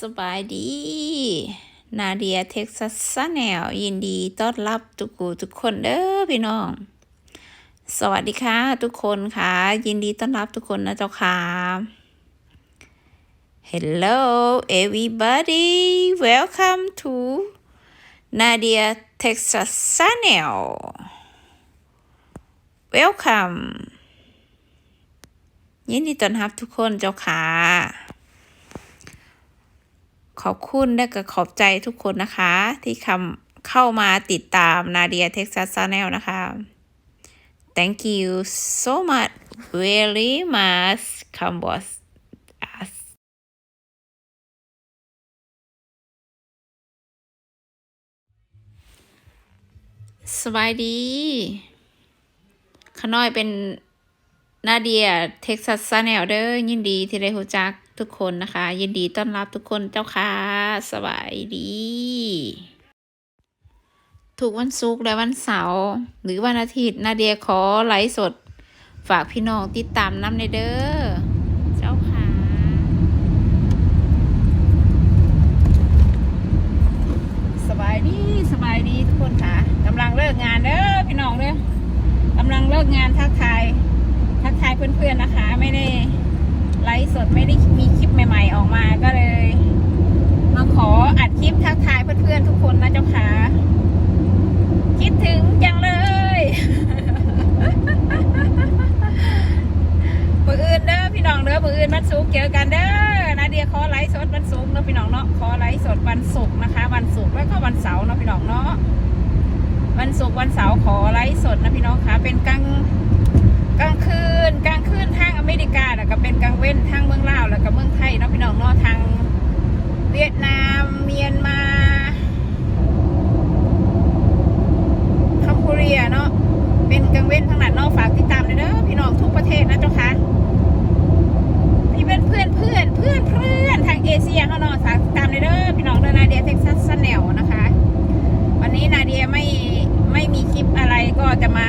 สบายดี นาเดียเท็กซัสแนลยินดีต้อนรับทุกกูทุกคนเด้อพี่น้อง สวัสดีค่ะ ทุกคนค่ะ ยินดีต้อนรับทุกคนนะเจ้าค่ะ Hello everybody welcome to Nadia Texas Channel welcome ยินดีต้อนรับทุกคนเจ้าค่ะ ขอบคุณและก็ขอบใจทุกคนนะคะ ที่คำเข้ามาติดตามนาเดียเท็กซัสชาแนลนะคะ thank you so much very much come was สบายดีขน้อยเป็นนาเดียเท็กซัสชาแนลเด้อยินดีที่ได้รู้จัก ทุกคนนะคะ ยินดีต้อนรับทุกคนเจ้าค่ะสบายดีทุกวันศุกร์และวันเสาร์หรือวันอาทิตย์นาเดียขอไลฟ์สด ฝากพี่น้องติดตามน้ำในเด้อเจ้าค่ะสบายดีสบายดีทุกคนค่ะกำลังเลิกงานเด้อพี่น้องเด้อกำลังเลิกงานทักทาย ทักทายเพื่อนๆนะคะ ไม่ได้ ไลฟ์สดไม่ได้มีคลิปใหม่ ๆ ออกมาก็เลย มาขออัดคลิปทักทายเพื่อนๆทุกคนนะเจ้าค่ะคิดถึงจังเลยมืออื่นเด้อพี่น้องเด้อมืออื่นวันศุกร์เจอกันเด้อนาเดียขอไลฟ์สดวันศุกร์เนาะพี่น้องเนาะขอไลฟ์สดวันศุกร์นะคะ วันศุกร์แล้วก็วันเสาร์เนาะพี่น้องเนาะวันศุกร์วันเสาร์ขอไลฟ์สดนะพี่น้องค่ะเป็นกลาง กลางคืนกลางคืนทางอเมริกาแล้วก็เป็นกลางเว้นทางเมืองลาวแล้วก็เมืองไทยเนาะพี่น้องเนาะทางเวียดนามเมียนมาคัมพูเรียเนาะเป็นกลางเว้นทางนั้นเนาะฝากติดตามเลยเด้อพี่น้องทุกประเทศนะเจ้าค่ะ พี่เป็นเพื่อนเพื่อนเพื่อนเพื่อนทางเอเชียเขาเนาะฝากตามเลยเด้อพี่น้องเด้อนาเดียเท็กซัสแนลนะคะ วันนี้นาเดียไม่ไม่มีคลิปอะไรก็จะมา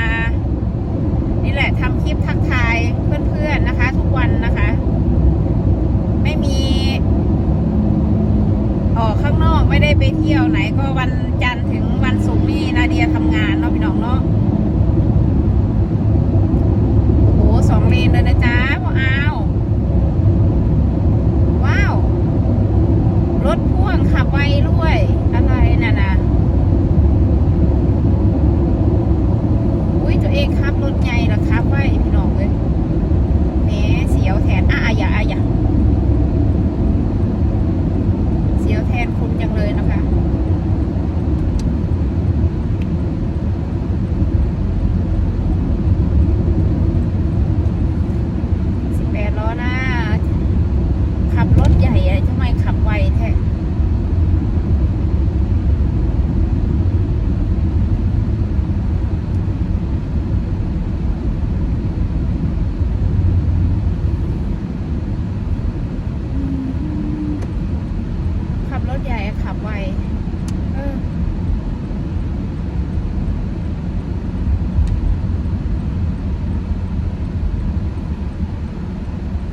นี่แหละทำคลิปทักทายเพื่อนๆนะคะ ทุกวันนะคะ ไม่มีออกข้างนอกไม่ได้ไปเที่ย วันจนทร์ถึงวันศุกร์นี่นาเดียทำงานเนาะพี่น้องเนาะ โอ้โหสองเลนเลยนะจ๊ะพวกเอา ว้าว รถพ่วงขับไวด้วย อะไรน่ะนะอุ้ยตัวเองขับรถใหญ่เหรอขับไวพี่น้องเลยแหมเสียวแทนอะอะอย่าอะอย่าเสียวแทนคุณจังเลยนะคะ สิบแปดล้อหน้า ขับรถใหญ่อะไรทำไมขับไวแท้ ขับรถใหญ่ขับไว เออ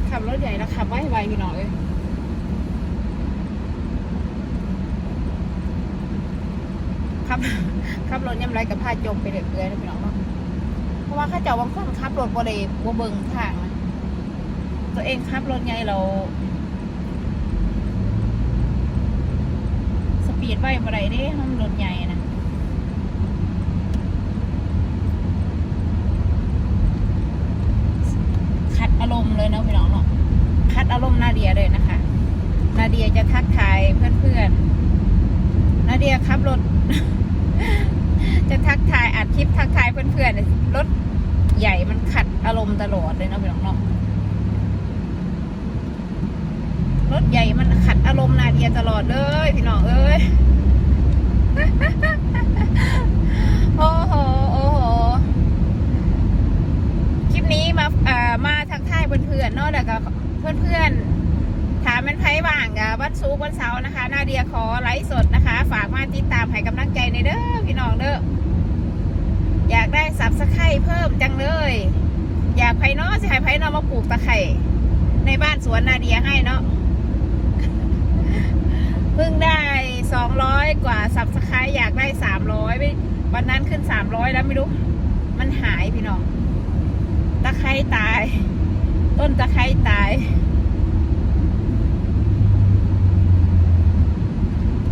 ขับรถ ใหญ่แล้วขับไวไวพี่น้องเอ้ยขับขับรถยำไรกับพาจมไปเรื่อยๆนะพี่น้องเนาะเพราะว่าข้าเจ้าบางคนขับรถบ่ได้บ่เบิงทางนะตัวเองขับรถไงเรา สปีดไว้บ่ได้เด้ห้องรถใหญ่นะคัดอารมณ์เลยเนาะพี่น้องเนาะคัดอารมณ์นาเดียเลยนะคะ นาเดียจะทักทายเพื่อนๆ นาเดียขับรถ จะทักทายอัดคลิปทักทายเพื่อนๆรถใหญ่มันขัดอารมณ์ตลอดเลยเนาะพี่น้องเนาะรถใหญ่มันขัดอารมณ์นาเดียตลอดเลยพี่น้องเอ้ยโอ้โหโอ้โหคลิปนี้มาเอ่อมาทักทายเพื่อนๆเนาะแล้วก็เพื่อนๆ เป็นไพ่ว่างกับวันศุกร์วันเสาร์นะคะนาเดียขอไลฟ์สดนะคะ ฝากมาติดตามให้กำลังใจในเด้อพี่น้องเด้ออยากได้สับสไครเพิ่มจังเลย อยากไผ่นาะสิให้ไผ่นาะมาปลูกตะไคร่ในบ้านสวนนาเดียให้เนาะกว่าสับสไครอยากได้สามร้อยวันนั้นขึ้นสามร้อยแล้วไม่รู้ มันหายพี่น้องตะไคร้ตาย ต้นตะไคร้ตาย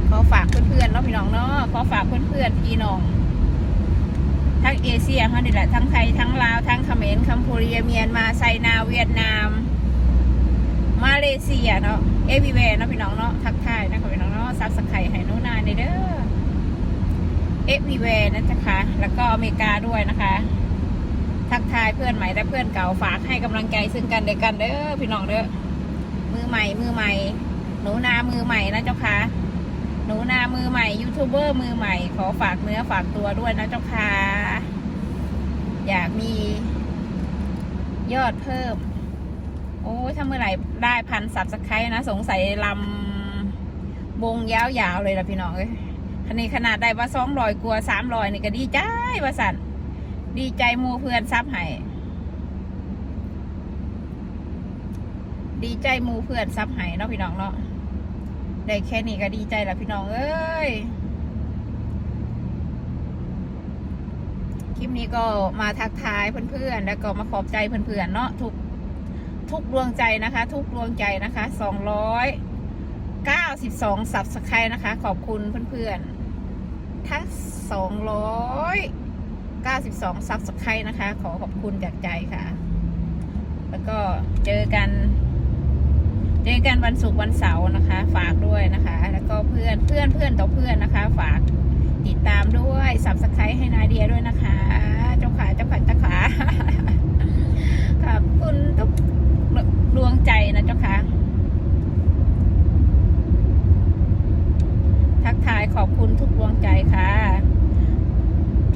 ขอฝากเพี่น้องเนาะขอฝากเพื่อนๆพี่น้องทั้งเอเชียเขานี่แหละทั้งไทยทั้งลาวทั้งเขมรคัมพูเรียเมียนมาไซนาเวียดนาม มาเลเซียเนาะเอวีแวร์เนาะพี่น้องเนาะทักทายนะคะพี่น้องเนาะซับสไครต์ให้นูนาในเด้อเอวีแวร์นะจ๊ะคะแล้วก็อเมริกาด้วยนะคะ ทักทายเพื่อนใหม่และเพื่อนเก่าฝากให้กำลังใจซึ่งกันและกันเด้อพี่น้องเด้อมือใหม่มือใหม่หนูนามือใหม่นะเจ้าค่ะ นูนามือใหม่ยูทูบเบอร์มือใหม่ ขอฝากเนื้อฝากตัวด้วยนะเจ้าค่ะ อยากมียอดเพิ่ม โอ้ยถ้าเมื่อไหร่ได้พันสับสไครนะ สงสัยลำวงยาวๆเลยล่ะพี่น้องเอ้ยคันนี้ขนาดได้ว่าสองรอยกลัวสามรอยนี่ก็ดีใจว่าสันดีใจมูเพื่อนซับให้ดีใจมูเพื่อนซับให้เนาะพี่น้องเนาะ ได้แค่นี้ก็ดีใจแล้วพี่น้องเอ้ย คลิปนี้ก็มาทักทายเพื่อนๆ แล้วก็มาขอบใจเพื่อนๆเนาะทุกทุกดวงใจนะคะ ทุกดวงใจนะคะสองร้อยเก้าสิบสองสับสไครนะคะ ขอบคุณเพื่อนๆ ทั้งสองร้อยเก้าสิบสองสับสไครนะคะ ขอขอบคุณจากใจค่ะ แล้วก็เจอกัน เจอกันวันศุกร์วันเสาร์นะคะ ฝากด้วยนะคะ แล้วก็เพื่อนเพื่อนเพื่อนต่อเพื่อนนะคะ ฝากติดตามด้วยสับสไครต์ให้นาเดียด้วยนะคะ เจ้าขาเจ้าขาเจ้าขาขอบคุณทุกดวงใจนะเจ้าค่ะทักทายขอบคุณทุกดวงใจค่ะ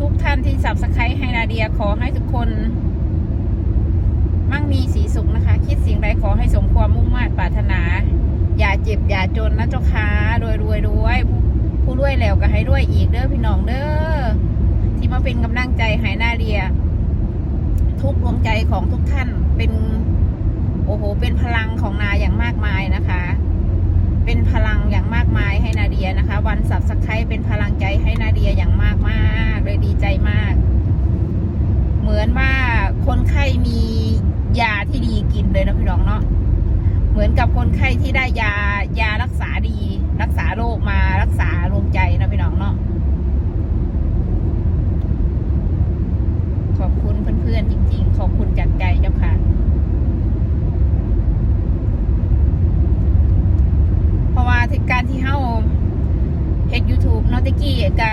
ทุกท่านที่สับสไครต์ให้นาเดียขอให้ทุกคน มั่งมีสีสุขนะคะ คิดสิ่งใดข อให้สมความมุ่งมา่นปรารถนา อย่าเจ็บอย่าจนนะเจ้าค่ะรวยรวยรวยผู้รวยแล้วก็ให้รวยอีกเด้อพี่น้องเด้อที่มาเป็นกำลังใจให้นาเดีย ทุกดวงใจของทุกท่านเป็นโอ้โห เป็นพลังของนาอย่างมากมายนะคะ เป็นพลังอย่างมากมายให้นาเดียนะคะ วันสับสไครเป็นพลังใจให้นาเดียอย่างมากมากเลยดีใจมาก เหมือนว่าคนไข้มี ยาที่ดีกินเลยนะพี่น้องเนาะเหมือนกับคนไข้ที่ได้ยายารักษาดี รักษาโรคมารักษาลมใจนะพี่น้องเนาะ ขอบคุณเพื่อนๆจริงๆ ขอบคุณจากใจเจ้าค่ะ เพราะว่าที่การที่เฮาเฮ็ด YouTube เนาะตะกี้ก็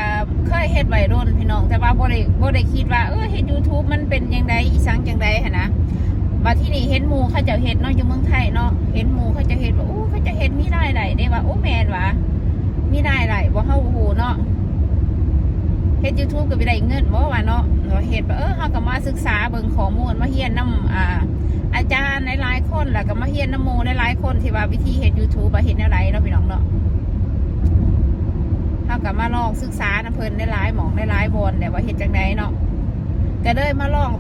เคยเฮ็ดไว้รุ่นพี่น้อง แต่ว่าบ่ได้บ่ได้คิดว่าเออเฮ็ด YouTube มันเป็นจังไดอีสังจังไดหั่นนะว่าที่นี่ เห็นหมู่เขาจ้าเฮ็ดเนาะอยู่เมืองไทยเนาะเห็นหมูเขาจ้าเฮ็ดว่าโอ้เขาจะเฮ็ดมีรายได้เด้ว่าโอ้แม่นว่ะมีรายได้บ่เฮาโอ้โหเนาะเฮ็ด YouTube ก็บ่ได้เงินบ่ว่าเนาะเราเฮ็ดเออเฮาก็มาศึกษาเบิ่งข้อมูลมาเรียนนํอ่า อาจารย์หลายๆคนแล้วก็มาเรียนน้ำมู่หลายๆคนที่ว่าวิธีเฮ็ด YouTube ว่าเฮ็ดแนวใดเนาะพี่น้องเนาะเขากับมาลองศึกษานะเพลินได้หลายหมองได้หลายบนแต่ว่าเห็นจังไดเนาะก็เลยมาลอง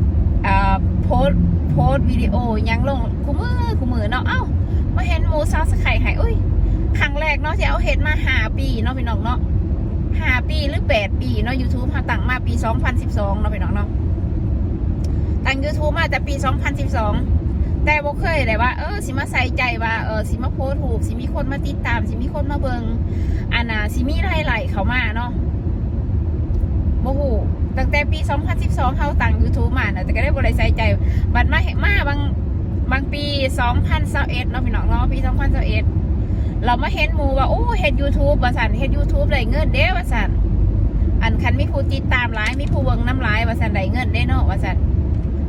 โพสโพสวิดีโอยังลงคู่มือคู่มือเนาะเอ้ามาเห็นหมูซาสไข่หายอุ้ยครั้งแรกเนาะที่เอาเห็ดมาหาปีเนาะพี่น้องเนาะหาปีหรือแปดปีเนาะ YouTube หาตั้งมาปีสองพันสิบสองเนาะพี่น้องเนาะตั้ง YouTube มาแต่ปีสองพันสิบสองแต่บ่เคยเลยว่าเออสิมาใส่ใจว่าเออสิมาโพสถูกสิมีคนมาติดตามสิมีคนมาเบิงอันน่ะซิมีไล่ไหลเขามาเนาะโมโห ตั้งแต่ปี 2012เขาตั้ง YouTube มาเน่ะแต่ก็ได้บริใส่ใจบัดมาเห็นมาบางบางปี 2021เนาะพี่น้องเนาะปี 2021 เรามาเห็นหมูว่าโอ้เฮ็ด YouTube ว่าสันเฮ็ด YouTube ได้เงินเด้ว่าสันอันคันมีผู้ติดตามหลายมีผู้เบิ่งน้ำหลายว่าสันได้เงินได้เนาะว่าสัน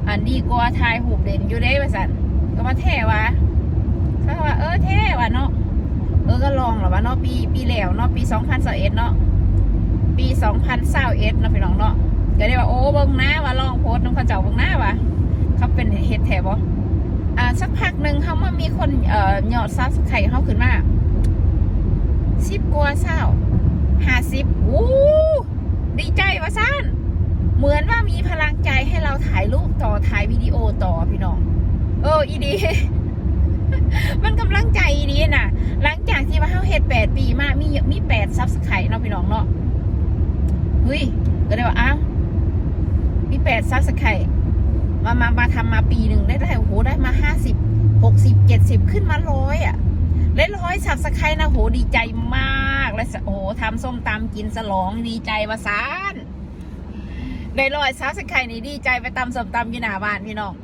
อันดีกว่าทายหูเด่นอยู่เด้ว่าสันก็มาแท้วะเขาว่าเออแท้วะเนาะเออก็ลองหรอวะเนาะปีปีแล้วเนาะปีสองพันสิบเนาะปีสองพันเราเอ็ดเนาะพี่น้องเนาะ ก็ได้ว่าโอ้เบิ่งหน้าว่าลองโพสน้องเขาเจ้าเบิ่งหน้าว่ะเขาเป็นเฮ็ดแถบบ่อ่าสักพักหนึ่งเขามามีคนเอ่อยอดซับไข่เขาขึ้นมาสิบกว่าเศร้าห้าสิบอู้ดีใจว่าซ่านเหมือนว่ามีพลังใจให้เราถ่ายรูปต่อถ่ายวิดีโอต่อพี่น้อง เอออีดี มันกำลังใจดีน่ะ หลังจากที่ว่าเฮาเฮ็ดแปดปีมามีมีแปดซับสไครต์เนาะพี่น้องเนาะเฮ้ยก็เลยว่าอ้าว มีแปดซับสไครต์มามามาทำมาปีหนึ่งได้ได้โอ้โหได้มาห้าสิบหกสิบเจ็ดสิบขึ้นมาร้อยอะได้ร้อยซับสไครต์นะโหดีใจมากและโอ้โหทำส้มตำกินสลองดีใจวาซานได้ร้อยซับสไครต์นี่ดีใจไปตำส้มตำยู่หน้าบ้านพี่น้อง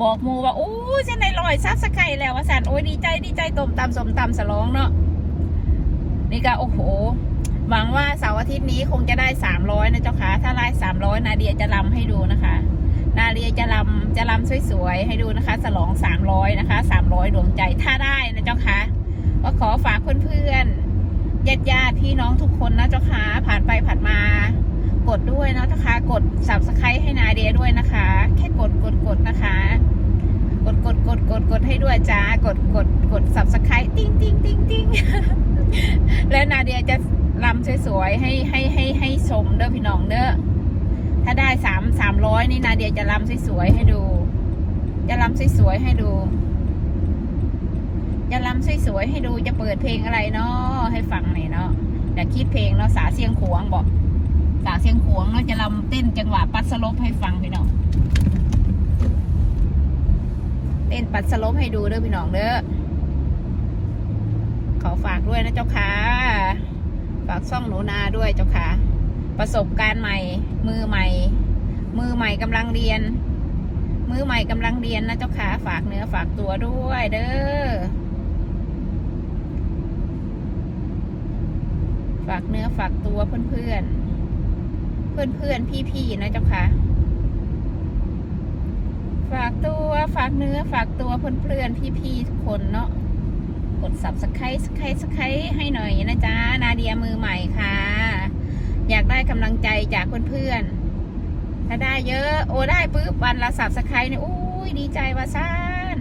บอกมูว่าโอ้ฉันได้ลอยซับสไครต์แล้วว่าสันโอ้ยดีใจดีใจต้มตำสมตำสลองเนาะนี่ก็โอ้โห หวังว่าเสาร์อาทิตย์นี้คงจะได้สามร้อยนะเจ้าค่ะ ถ้าไล่สามร้อยนาเดียจะลำให้ดูนะคะ นาเดียจะลำจะลำสวยๆให้ดูนะคะ สลองสามร้อยนะคะสามร้อยดวงใจถ้าได้นะเจ้าค่ะก็ขอฝากเพื่อนๆญาติญาติพี่น้องทุกคนนะเจ้าค่ะผ่านไปผ่านมากดด้วยนะเจ้าค่ะกด subscribe ให้นาเดียด้วยนะคะ แค่กดกดกดนะคะกดกดกดกดกดให้ด้วยจ้ากดกดกด subscribe ติ้งติ้งติ้งติ้งแล้วนาเดียจะ รำสวยๆให้ให้ให้ให้ชมเด้อพี่น้องเด้อถ้าได้สามสามร้อยนี่นาเดียจะรำสวยๆให้ดู จะรำสวยๆให้ดู จะรำสวยๆให้ดูจะเปิดเพลงอะไรเนาะให้ฟังหน่อยเนาะเดี๋ยวคิดเพลงเนาะสาเสียงขวงบอกสาเชียงขวงเราจะลำเต้นจังหวะปัดสลบให้ฟังพี่น้องเต้นปัดสลบให้ดูเด้อพี่น้องเด้อขอฝากด้วยนะเจ้าค่ะ ฝากซ่องหนูนาด้วยเจ้าค่ะ ประสบการณ์ใหม่ มือใหม่ มือใหม่กำลังเรียน มือใหม่กำลังเรียนนะเจ้าค่ะ ฝากเนื้อฝากตัวด้วยเด้อฝากเนื้อฝากตัวเพื่อนๆเพื่อนเพื่อนพี่พี่นะเจ้าค่ะ ฝากตัวฝากเนื้อฝากตัวเพื่อนเพื่อนพี่พี่ทุกคนเนาะ กดสับสไครสไครสไครให้หน่อยนะจ๊ะ นาเดียมือใหม่ค่ะ อยากได้กำลังใจจากเพื่อนๆ ถ้าได้เยอะ โอ้ได้ปุ๊บวันละสับสไครเนี่ยอุ้ยดีใจว่าซ่าน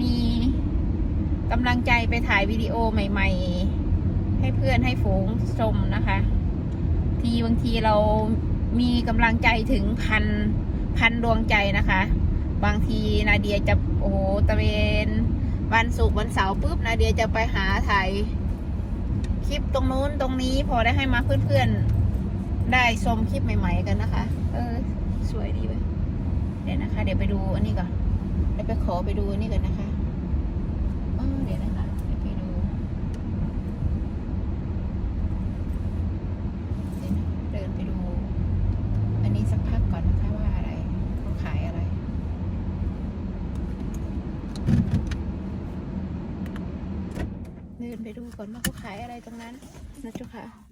มีกำลังใจไปถ่ายวิดีโอใหม่ ๆ ให้เพื่อนให้ฝูงชมนะคะ ทีบางทีเรามีกำลังใจถึงพันพันดวงใจนะคะ บางทีนาเดียจะโอ้โหตะเวน วันศุกร์วันเสาร์ปุ๊บนาเดียจะไปหาถ่ายคลิปตรงนู้นตรงนี้พอได้ให้มาเพื่อนๆ ได้ชมคลิปใหม่ ๆ กันนะคะ เออ สวยดีเว้ยเดี๋ยวนะคะ เดี๋ยวไปดูอันนี้ก่อนเดี๋ยวไปขอไปดูอันนี้ก่อนนะคะเออเดี๋ยวนะคะเดี๋ยวไปดู เดินไปดู อันนี้สักพักก่อนนะคะว่าอะไรเขาขายอะไร เดินไปดู ก่อนว่าเขาขายอะไรตรงนั้นนะเจ้าค่ะ